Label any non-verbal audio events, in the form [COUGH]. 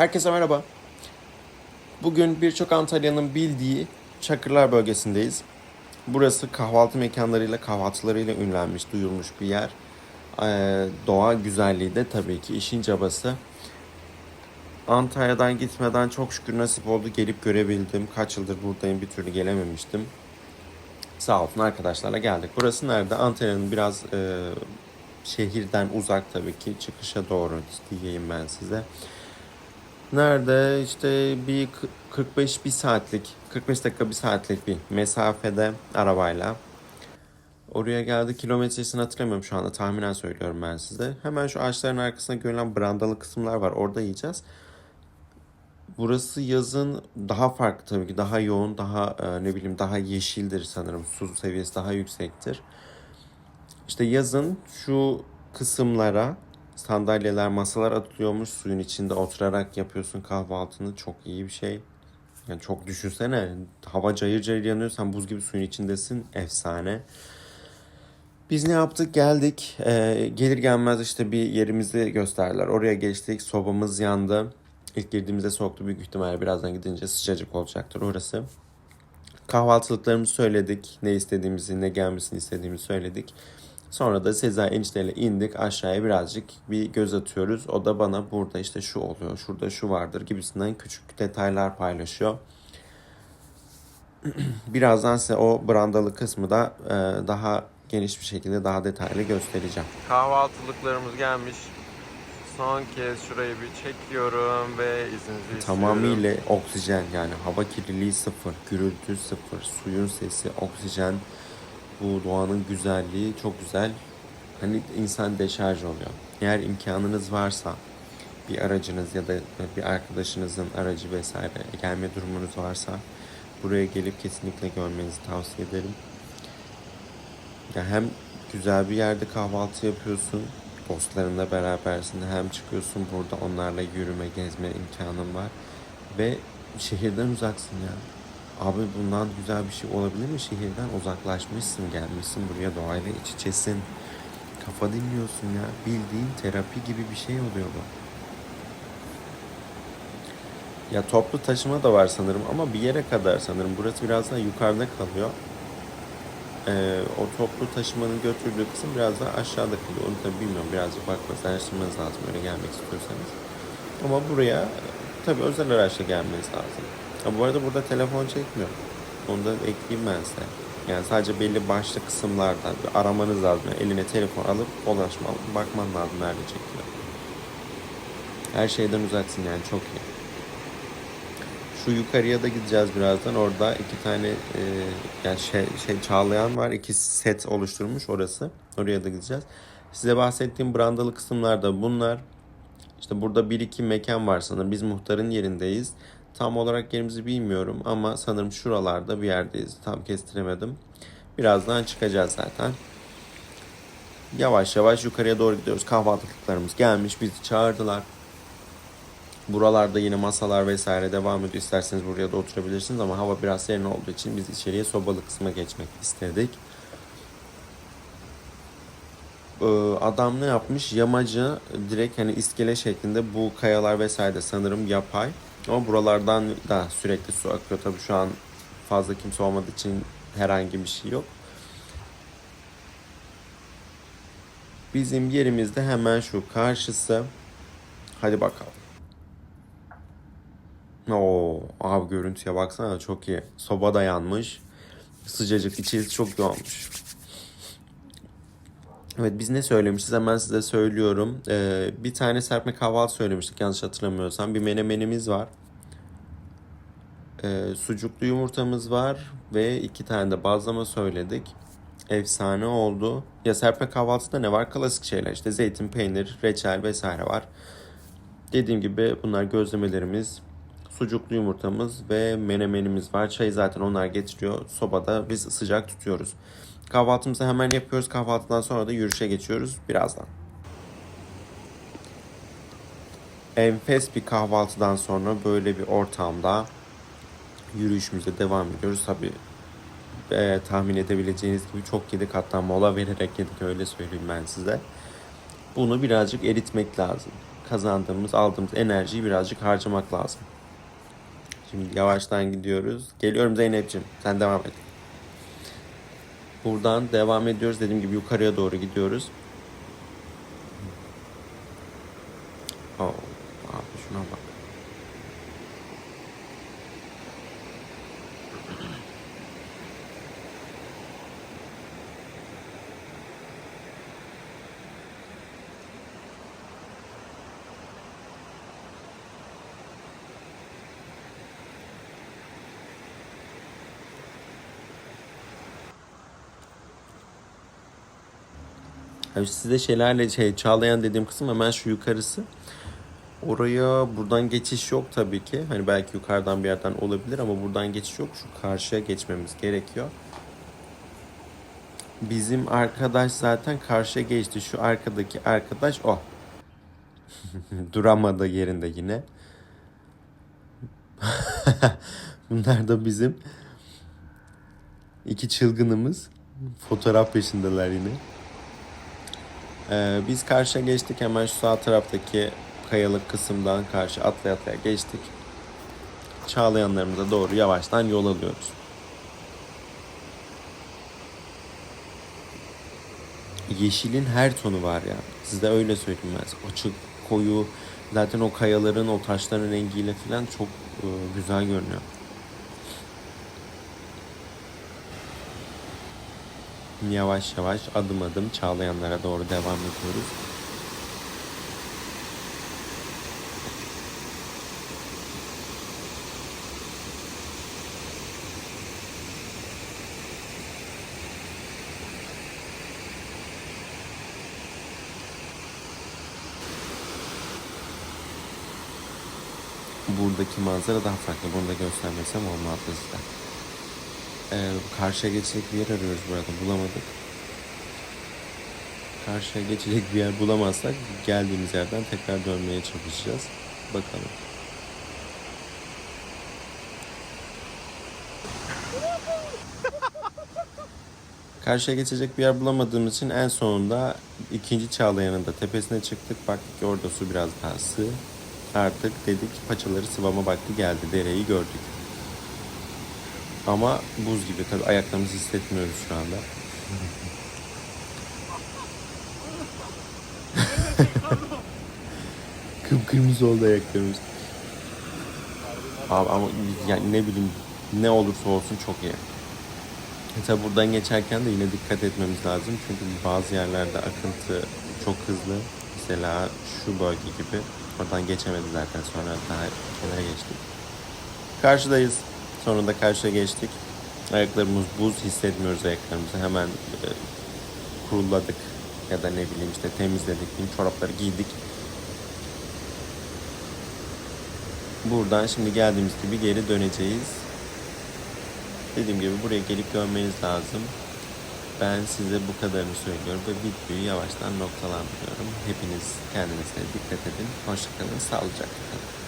Herkese merhaba. Bugün birçok Antalya'nın bildiği Çakırlar bölgesindeyiz. Burası kahvaltı mekanlarıyla, kahvaltılarıyla ünlenmiş, duyulmuş bir yer. Ee, doğa güzelliği de tabii ki işin cabası. Antalya'dan gitmeden çok şükür nasip oldu. Gelip görebildim. Kaç yıldır buradayım bir türlü gelememiştim. Sağ olsun arkadaşlarla geldik. Burası nerede? Antalya'nın biraz e, şehirden uzak tabii ki. Çıkışa doğru diyeyim ben size. Nerede işte bir kı- 45 bir saatlik 45 dakika bir saatlik bir mesafede arabayla oraya geldi kilometresini hatırlamıyorum şu anda tahminen söylüyorum ben size. Hemen şu ağaçların arkasında görülen brandalı kısımlar var orada yiyeceğiz. Burası yazın daha farklı tabii ki daha yoğun daha e, ne bileyim daha yeşildir sanırım su seviyesi daha yüksektir. İşte yazın şu kısımlara sandalyeler, masalar atılıyormuş. Suyun içinde oturarak yapıyorsun kahvaltını. Çok iyi bir şey. Yani çok düşünsene. Hava cayır cayır yanıyor. Sen buz gibi suyun içindesin. Efsane. Biz ne yaptık? Geldik. Ee, gelir gelmez işte bir yerimizi gösterdiler. Oraya geçtik. Sobamız yandı. İlk girdiğimizde soğuktu. Büyük ihtimalle birazdan gidince sıcacık olacaktır orası. Kahvaltılıklarımızı söyledik. Ne istediğimizi, ne gelmesini istediğimizi söyledik. Sonra da Sezai enişteyle indik aşağıya birazcık bir göz atıyoruz. O da bana burada işte şu oluyor, şurada şu vardır gibisinden küçük detaylar paylaşıyor. [CLEARS THROAT] Birazdan size o brandalı kısmı da e, daha geniş bir şekilde daha detaylı göstereceğim. Kahvaltılıklarımız gelmiş. Son kez şurayı bir çekiyorum ve izninizi Tamamıyla oksijen yani hava kirliliği sıfır, gürültü sıfır, suyun sesi, oksijen, bu doğanın güzelliği çok güzel. Hani insan deşarj oluyor. Eğer imkanınız varsa bir aracınız ya da bir arkadaşınızın aracı vesaire gelme durumunuz varsa buraya gelip kesinlikle görmenizi tavsiye ederim. Ya hem güzel bir yerde kahvaltı yapıyorsun, dostlarınla berabersin. Hem çıkıyorsun burada onlarla yürüme, gezme imkanın var. Ve şehirden uzaksın ya. Abi bundan güzel bir şey olabilir mi? Şehirden uzaklaşmışsın, gelmişsin buraya doğayla iç içesin. Kafa dinliyorsun ya. Bildiğin terapi gibi bir şey oluyor bu. Ya toplu taşıma da var sanırım ama bir yere kadar sanırım. Burası biraz daha yukarıda kalıyor. Ee, o toplu taşımanın götürdüğü kısım biraz daha aşağıda kalıyor. Onu tabii bilmiyorum. Birazcık bakmanız, araştırmanız lazım öyle gelmek istiyorsanız. Ama buraya tabii özel araçla gelmeniz lazım. Ha, bu arada burada telefon çekmiyor. Onu da ekleyeyim ben size. Yani sadece belli başlı kısımlardan aramanız lazım. Yani eline telefon alıp ulaşma, bakman lazım nerede çekiyor. Her şeyden uzaksın yani çok iyi. Şu yukarıya da gideceğiz birazdan. Orada iki tane e, yani şey, şey Çağlayan var. İki set oluşturmuş orası. Oraya da gideceğiz. Size bahsettiğim brandalı kısımlar da bunlar. İşte burada bir iki mekan var sanırım. Biz muhtarın yerindeyiz. Tam olarak yerimizi bilmiyorum ama sanırım şuralarda bir yerdeyiz. Tam kestiremedim. Birazdan çıkacağız zaten. Yavaş yavaş yukarıya doğru gidiyoruz. Kahvaltılıklarımız gelmiş. Bizi çağırdılar. Buralarda yine masalar vesaire devam ediyor. İsterseniz buraya da oturabilirsiniz ama hava biraz serin olduğu için biz içeriye sobalı kısma geçmek istedik. Ee, adam ne yapmış? Yamacı direkt hani iskele şeklinde bu kayalar vesaire de sanırım yapay. Ama buralardan da sürekli su akıyor. Tabii şu an fazla kimse olmadığı için herhangi bir şey yok. Bizim yerimizde hemen şu karşısı. Hadi bakalım. Oo, abi görüntüye baksana çok iyi. Soba da yanmış. Sıcacık içerisi çok yoğunmuş. Evet biz ne söylemişiz hemen size söylüyorum. Ee, bir tane serpme kahvaltı söylemiştik yanlış hatırlamıyorsam. Bir menemenimiz var. Ee, sucuklu yumurtamız var ve iki tane de bazlama söyledik. Efsane oldu. Ya serpme kahvaltıda ne var? Klasik şeyler işte zeytin, peynir, reçel vesaire var. Dediğim gibi bunlar gözlemelerimiz, sucuklu yumurtamız ve menemenimiz var. Çayı zaten onlar getiriyor. Sobada biz sıcak tutuyoruz. Kahvaltımızı hemen yapıyoruz. Kahvaltıdan sonra da yürüyüşe geçiyoruz birazdan. Enfes bir kahvaltıdan sonra böyle bir ortamda yürüyüşümüze devam ediyoruz. Tabii e, tahmin edebileceğiniz gibi çok yedik hatta mola vererek yedik öyle söyleyeyim ben size. Bunu birazcık eritmek lazım. kazandığımız, aldığımız enerjiyi birazcık harcamak lazım. Şimdi yavaştan gidiyoruz. Geliyorum Zeynep'ciğim. Sen devam et. Buradan devam ediyoruz. Dediğim gibi yukarıya doğru gidiyoruz. Abi size şeylerle şey Çağlayan dediğim kısım hemen şu yukarısı. Oraya buradan geçiş yok tabii ki. Hani belki yukarıdan bir yerden olabilir ama buradan geçiş yok. Şu karşıya geçmemiz gerekiyor. Bizim arkadaş zaten karşıya geçti. Şu arkadaki arkadaş o. [LAUGHS] Duramadı yerinde yine. [LAUGHS] Bunlar da bizim iki çılgınımız. Fotoğraf peşindeler yine. Ee, biz karşıya geçtik hemen şu sağ taraftaki kayalık kısımdan karşı atlaya atlaya geçtik. Çağlayanlarımıza doğru yavaştan yol alıyoruz. Yeşilin her tonu var ya. Size öyle söyleyeyim. Açık, koyu. Zaten o kayaların, o taşların rengiyle falan çok e, güzel görünüyor. Yavaş yavaş adım adım Çağlayanlara doğru devam ediyoruz. Buradaki manzara daha farklı. Bunu da göstermesem olmazdı size. Ee, karşıya geçecek bir yer arıyoruz burada. Bulamadık. Karşıya geçecek bir yer bulamazsak geldiğimiz yerden tekrar dönmeye çalışacağız. Bakalım. Karşıya geçecek bir yer bulamadığımız için en sonunda ikinci Çağlayan'ın da tepesine çıktık. Baktık ki orada su biraz daha sığ. Artık dedik paçaları sıvama vakti geldi. Dereyi gördük. Ama buz gibi tabii ayaklarımızı hissetmiyoruz şu anda. [LAUGHS] Kıpkırmızı oldu ayaklarımız. Abi ama yani ne bileyim ne olursa olsun çok iyi. Mesela buradan geçerken de yine dikkat etmemiz lazım. Çünkü bazı yerlerde akıntı çok hızlı. Mesela şu bölge gibi. Oradan geçemedi zaten sonra daha kenara geçtik. Karşıdayız. Sonunda karşıya geçtik. Ayaklarımız buz hissetmiyoruz ayaklarımızı. Hemen e, kuruladık ya da ne bileyim işte temizledik. Diyeyim, çorapları giydik. Buradan şimdi geldiğimiz gibi geri döneceğiz. Dediğim gibi buraya gelip görmeniz lazım. Ben size bu kadarını söylüyorum ve videoyu yavaştan noktalandırıyorum. Hepiniz kendinize dikkat edin. Hoşçakalın, sağlıcakla kalın.